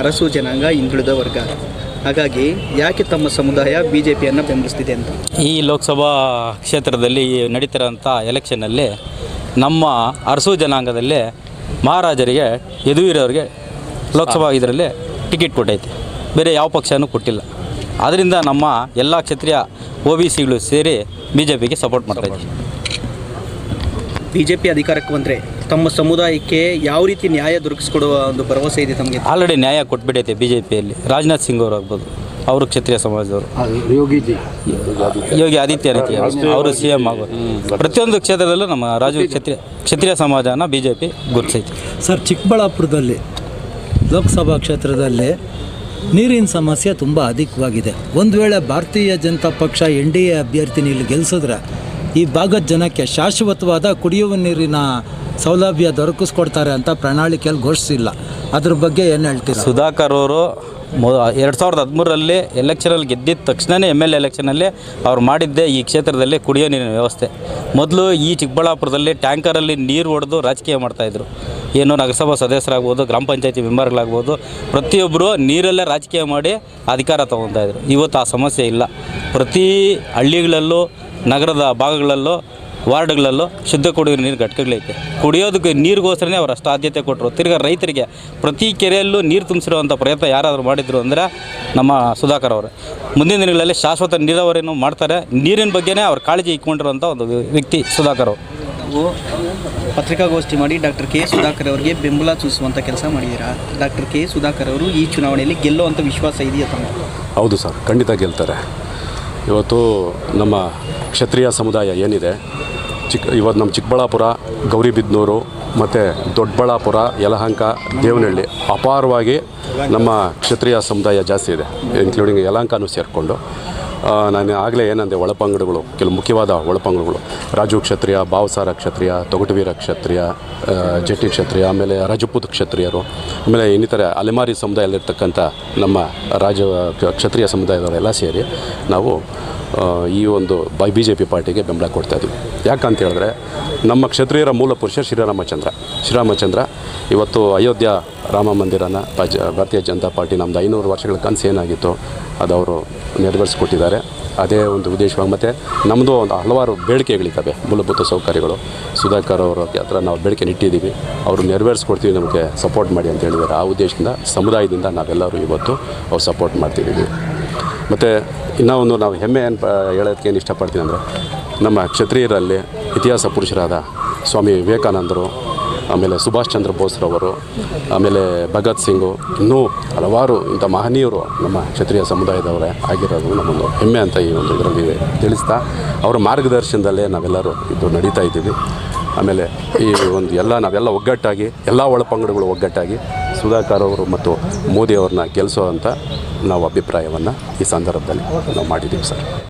ಅರಸು ಜನಾಂಗ ಹಿಂದುಳಿದ ವರ್ಗ. ಹಾಗಾಗಿ ಯಾಕೆ ತಮ್ಮ ಸಮುದಾಯ ಬಿ ಜೆ ಪಿಯನ್ನು ಬೆಂಬಲಿಸ್ತಿದೆ ಅಂತ? ಈ ಲೋಕಸಭಾ ಕ್ಷೇತ್ರದಲ್ಲಿ ನಡೀತಿರೋಂಥ ಎಲೆಕ್ಷನ್ನಲ್ಲಿ ನಮ್ಮ ಅರಸು ಜನಾಂಗದಲ್ಲಿ ಮಹಾರಾಜರಿಗೆ ಯದುವೀರವ್ರಿಗೆ ಲೋಕಸಭಾ ಇದರಲ್ಲಿ ಟಿಕೆಟ್ ಕೊಟ್ಟೈತೆ. ಬೇರೆ ಯಾವ ಪಕ್ಷನೂ ಕೊಟ್ಟಿಲ್ಲ. ಅದರಿಂದ ನಮ್ಮ ಎಲ್ಲ ಕ್ಷೇತ್ರೀಯ ಒ ಬಿ ಸಿಗಳು ಸೇರಿ ಬಿ ಜೆ ಪಿಗೆ ಸಪೋರ್ಟ್ ಮಾಡ್ತಾಯಿದ್ದೀವಿ ಬಿ ಜೆ ಪಿ ಅಧಿಕಾರಕ್ಕೆ ಬಂದರೆ ತಮ್ಮ ಸಮುದಾಯಕ್ಕೆ ಯಾವ ರೀತಿ ನ್ಯಾಯ ದೊರಕಿಸ್ಕೊಡುವ ಒಂದು ಭರವಸೆ ಇದೆ ತಮಗೆ? ಆಲ್ರೆಡಿ ನ್ಯಾಯ ಕೊಟ್ಬಿಟ್ಟೈತೆ ಬಿ ಜೆ ಪಿಯಲ್ಲಿ ರಾಜನಾಥ್ ಸಿಂಗ್ ಅವರು ಆಗ್ಬೋದು. ಅವರು ಕ್ಷತ್ರಿಯ ಸಮಾಜದವರು. ಯೋಗಿ ಆದಿತ್ಯನಾಥ್ ಅವರು ಸಿ ಎಂ ಆಗೋದು ಪ್ರತಿಯೊಂದು ಕ್ಷೇತ್ರದಲ್ಲೂ ನಮ್ಮ ರಾಜು ಕ್ಷತ್ರಿಯ ಕ್ಷತ್ರಿಯ ಸಮಾಜನ ಬಿ ಜೆ ಪಿ ಗುರುತಿಸೈತೆ. ಸರ್ ಚಿಕ್ಕಬಳ್ಳಾಪುರದಲ್ಲಿ ಲೋಕಸಭಾ ಕ್ಷೇತ್ರದಲ್ಲಿ ನೀರಿನ ಸಮಸ್ಯೆ ತುಂಬ ಅಧಿಕವಾಗಿದೆ. ಒಂದು ವೇಳೆ ಭಾರತೀಯ ಜನತಾ ಪಕ್ಷ ಎನ್ ಡಿ ಎ ಅಭ್ಯರ್ಥಿನಿ ಇಲ್ಲಿ ಗೆಲ್ಲಿಸಿದ್ರೆ ಈ ಭಾಗದ ಜನಕ್ಕೆ ಶಾಶ್ವತವಾದ ಕುಡಿಯುವ ನೀರಿನ ಸೌಲಭ್ಯ ದೊರಕಿಸ್ಕೊಡ್ತಾರೆ ಅಂತ ಪ್ರಣಾಳಿಕೆಯಲ್ಲಿ ಘೋಷಿಸಿಲ್ಲ. ಅದ್ರ ಬಗ್ಗೆ ಏನು ಹೇಳ್ತೀರಾ? ಸುಧಾಕರ್ ಅವರು ಮೊ ಎರಡು ಸಾವಿರದ ಹದಿಮೂರರಲ್ಲಿ ಎಲೆಕ್ಷನಲ್ಲಿ ಗೆದ್ದಿದ್ದ ತಕ್ಷಣವೇ ಎಂ ಎಲ್ ಎಲೆಕ್ಷನಲ್ಲಿ ಅವ್ರು ಮಾಡಿದ್ದೆ ಈ ಕ್ಷೇತ್ರದಲ್ಲಿ ಕುಡಿಯೋ ನೀರಿನ ವ್ಯವಸ್ಥೆ. ಮೊದಲು ಈ ಚಿಕ್ಕಬಳ್ಳಾಪುರದಲ್ಲಿ ಟ್ಯಾಂಕರಲ್ಲಿ ನೀರು ಹೊಡೆದು ರಾಜಕೀಯ ಮಾಡ್ತಾಯಿದ್ರು ಏನು ನಗರಸಭಾ ಸದಸ್ಯರಾಗ್ಬೋದು, ಗ್ರಾಮ ಪಂಚಾಯತಿ ಮೆಂಬರ್ಗಳಾಗ್ಬೋದು ಪ್ರತಿಯೊಬ್ಬರು ನೀರಲ್ಲೇ ರಾಜಕೀಯ ಮಾಡಿ ಅಧಿಕಾರ ತೊಗೊತಾಯಿದ್ರು ಇವತ್ತು ಆ ಸಮಸ್ಯೆ ಇಲ್ಲ. ಪ್ರತಿ ಹಳ್ಳಿಗಳಲ್ಲೂ, ನಗರದ ಭಾಗಗಳಲ್ಲೂ ವಾರ್ಡ್ಗಳಲ್ಲೂ ಶುದ್ಧ ಕುಡಿಯುವ ನೀರು ಘಟಕಗಳೈತೆ ಕುಡಿಯೋದಕ್ಕೆ ನೀರಿಗೋಸ್ಕರನೇ ಅವರು ಅಷ್ಟು ಆದ್ಯತೆ ಕೊಟ್ಟರು. ತಿರ್ಗಿ ರೈತರಿಗೆ ಪ್ರತಿ ಕೆರೆಯಲ್ಲೂ ನೀರು ತುಂಬಿಸಿರುವಂಥ ಪ್ರಯತ್ನ ಯಾರಾದರೂ ಮಾಡಿದ್ರು ಅಂದರೆ ನಮ್ಮ ಸುಧಾಕರ್ ಅವರು. ಮುಂದಿನ ದಿನಗಳಲ್ಲಿ ಶಾಶ್ವತ ನೀರಾವರಿಯನ್ನು ಮಾಡ್ತಾರೆ. ನೀರಿನ ಬಗ್ಗೆನೇ ಅವರು ಕಾಳಜಿ ಇಟ್ಕೊಂಡಿರುವಂಥ ಒಂದು ವ್ಯಕ್ತಿ ಸುಧಾಕರ್ ಅವರು. ಪತ್ರಿಕಾಗೋಷ್ಠಿ ಮಾಡಿ ಡಾಕ್ಟರ್ ಕೆ ಸುಧಾಕರ್ ಅವರಿಗೆ ಬೆಂಬಲ ಸೂಚಿಸುವಂಥ ಕೆಲಸ ಮಾಡಿದ್ದೀರಾ? ಡಾಕ್ಟರ್ ಕೆ ಸುಧಾಕರ್ ಅವರು ಈ ಚುನಾವಣೆಯಲ್ಲಿ ಗೆಲ್ಲುವಂಥ ವಿಶ್ವಾಸ ಇದೆಯಾ ತಮ್ಮ ಹೌದು ಸರ್ ಖಂಡಿತ ಗೆಲ್ತಾರೆ. ಇವತ್ತು ನಮ್ಮ ಕ್ಷತ್ರಿಯ ಸಮುದಾಯ ಏನಿದೆ ಚಿಕ್ಕ ಇವತ್ತು ನಮ್ಮ ಚಿಕ್ಕಬಳ್ಳಾಪುರ ಗೌರಿಬಿದನೂರು ಮತ್ತು ದೊಡ್ಡಬಳ್ಳಾಪುರ, ಯಲಹಂಕ, ದೇವನಹಳ್ಳಿ ಅಪಾರವಾಗಿ ನಮ್ಮ ಕ್ಷತ್ರಿಯ ಸಮುದಾಯ ಜಾಸ್ತಿ ಇದೆ ಇನ್ಕ್ಲೂಡಿಂಗ್ ಯಲಹಂಕನೂ ಸೇರಿಕೊಂಡು. ನಾನು ಆಗಲೇ ಏನಂದೆ, ಒಳಪಂಗಡಗಳು ಕೆಲವು ಮುಖ್ಯವಾದ ಒಳಪಂಗಡಗಳು. ರಾಜು ಕ್ಷತ್ರಿಯ ಭಾವಸಾರ ಕ್ಷತ್ರಿಯ, ತೊಗಟವೀರ ಕ್ಷತ್ರಿಯ ಜಟಿ ಕ್ಷತ್ರಿಯ, ಆಮೇಲೆ ರಜಪೂತ್ ಕ್ಷತ್ರಿಯರು, ಆಮೇಲೆ ಇನ್ನಿತರ ಅಲೆಮಾರಿ ಸಮುದಾಯದಲ್ಲಿರ್ತಕ್ಕಂಥ ನಮ್ಮ ರಾಜ ಕ್ಷತ್ರಿಯ ಸಮುದಾಯದವರೆಲ್ಲ ಸೇರಿ ನಾವು ಈ ಒಂದು ಬೈ ಬಿ ಜೆ ಪಿ ಪಾರ್ಟಿಗೆ ಬೆಂಬಲ ಕೊಡ್ತಾ ಯಾಕಂತ ಹೇಳಿದ್ರೆ, ನಮ್ಮ ಕ್ಷತ್ರಿಯರ ಮೂಲ ಪುರುಷ ಶ್ರೀರಾಮಚಂದ್ರ. ಶ್ರೀರಾಮಚಂದ್ರ ಇವತ್ತು ಅಯೋಧ್ಯ ರಾಮ ಮಂದಿರನ ಭಾರತೀಯ ಜನತಾ ಪಾರ್ಟಿ ನಮ್ಮದು ಐನೂರು ವರ್ಷಗಳ ಕನಸು ಏನಾಗಿತ್ತು, ಅದು ಅವರು ನೆರವೇರಿಸ್ಕೊಟ್ಟಿದ್ದಾರೆ. ಅದೇ ಒಂದು ಉದ್ದೇಶವಾಗಿ ಮತ್ತು ನಮ್ಮದು ಒಂದು ಹಲವಾರು ಬೇಡಿಕೆಗಳಿದ್ದಾವೆ, ಮೂಲಭೂತ ಸೌಕರ್ಯಗಳು. ಸುಧಾಕರ್ ಅವರ ಹತ್ರ ನಾವು ಬೇಡಿಕೆ ಇಟ್ಟಿದ್ದೀವಿ ಅವರು ನೆರವೇರಿಸ್ಕೊಡ್ತೀವಿ, ನಮಗೆ ಸಪೋರ್ಟ್ ಮಾಡಿ ಅಂತ ಹೇಳಿದ್ದಾರೆ. ಆ ಉದ್ದೇಶದಿಂದ, ಸಮುದಾಯದಿಂದ ನಾವೆಲ್ಲರೂ ಇವತ್ತು ಅವ್ರು ಸಪೋರ್ಟ್ ಮಾಡ್ತಿದ್ದೀವಿ. ಮತ್ತು ಇನ್ನೂ ಒಂದು ನಾವು ಹೆಮ್ಮೆ ಏನು ಹೇಳೋದಕ್ಕೆ ಏನು ಇಷ್ಟಪಡ್ತೀನಿ ಅಂದರೆ, ನಮ್ಮ ಕ್ಷತ್ರಿಯರಲ್ಲಿ ಇತಿಹಾಸ ಪುರುಷರಾದ ಸ್ವಾಮಿ ವಿವೇಕಾನಂದರು ಆಮೇಲೆ ಸುಭಾಷ್ ಚಂದ್ರ ಬೋಸ್ರವರು ಆಮೇಲೆ ಭಗತ್ ಸಿಂಗು, ಇನ್ನೂ ಹಲವಾರು ಇಂಥ ಮಹನೀಯರು ನಮ್ಮ ಕ್ಷತ್ರಿಯ ಸಮುದಾಯದವರೇ ಆಗಿರೋದು ನಮ್ಮೊಂದು ಹೆಮ್ಮೆ ಅಂತ ಈ ಒಂದು ಇದರಲ್ಲಿ ತಿಳಿಸ್ತಾ, ಅವರ ಮಾರ್ಗದರ್ಶನದಲ್ಲೇ ನಾವೆಲ್ಲರೂ ಇದು ನಡೀತಾ ಇದ್ದೀವಿ. ಆಮೇಲೆ ಈ ಒಂದು ಎಲ್ಲ ನಾವೆಲ್ಲ ಒಗ್ಗಟ್ಟಾಗಿ, ಎಲ್ಲ ಒಳಪಂಗಡಗಳು ಒಗ್ಗಟ್ಟಾಗಿ ಸುಧಾಕರ್ ಅವರು ಮತ್ತು ಮೋದಿ ಅವ್ರನ್ನ ಗೆಲ್ಲಿಸೋ ಅಂತ ನಾವು ಅಭಿಪ್ರಾಯವನ್ನು ಈ ಸಂದರ್ಭದಲ್ಲಿ ನಾವು ಮಾಡಿದ್ದೀವಿ ಸರ್.